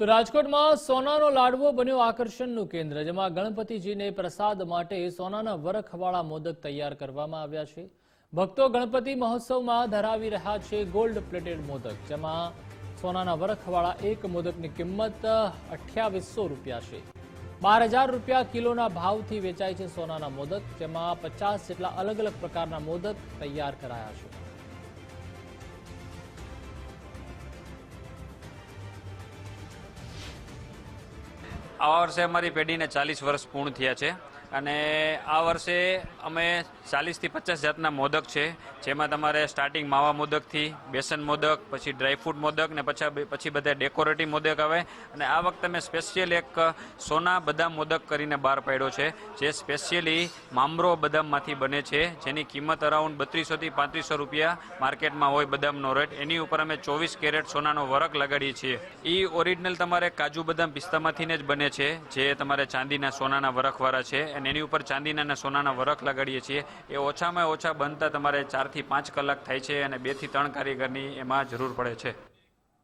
તો રાજકોટમાં સોનાનો લાડવો બન્યો આકર્ષણનું કેન્દ્ર, જેમાં ગણપતિજીને પ્રસાદ માટે સોનાના વરખવાળા મોદક તૈયાર કરવામાં આવ્યા છે. ભક્તો ગણપતિ મહોત્સવમાં ધરાવી રહ્યા છે ગોલ્ડ પ્લેટેડ મોદક, જેમાં સોનાના વરખવાળા એક મોદકની કિંમત અઠ્યાવીસો રૂપિયા છે. બાર હજાર રૂપિયા કિલોના ભાવથી વેચાય છે સોનાના મોદક, જેમાં પચાસ જેટલા અલગ અલગ પ્રકારના મોદક તૈયાર કરાયા છે. આ વર્ષે અમારી પેઢીને ચાલીસ વર્ષ પૂર્ણ થયા છે અને આ વર્ષે અમે ચાલીસથી પચાસ જાતના મોદક છે, જેમાં તમારે સ્ટાર્ટિંગ માવા મોદકથી, બેસન મોદક, પછી ડ્રાયફ્રૂટ મોદક ને પછી પછી બધા ડેકોરેટિવ મોદક આવે. અને આ વખતે મેં સ્પેશિયલ એક સોના બદામ મોદક કરીને બહાર પાડ્યો છે, જે સ્પેશિયલી મામરો બદામમાંથી બને છે, જેની કિંમત અરાઉન્ડ બત્રીસોથી પાંત્રીસો રૂપિયા માર્કેટમાં હોય બદામનો રેટ એની ઉપર અમે ચોવીસ કેરેટ સોનાનો વરખ લગાડીએ છીએ. એ ઓરિજિનલ તમારે કાજુ બદામ પિસ્તામાંથીને જ બને છે. જે તમારે ચાંદીના સોનાના વરખવાળા છે, અને એની ઉપર ચાંદીના સોનાના વરખ લગાડીએ છીએ. એ ઓછામાં ઓછા બનતા તમારે ચારથી પાંચ કલાક થાય છે અને બેથી ત્રણ કારીગરની એમાં જરૂર પડે છે.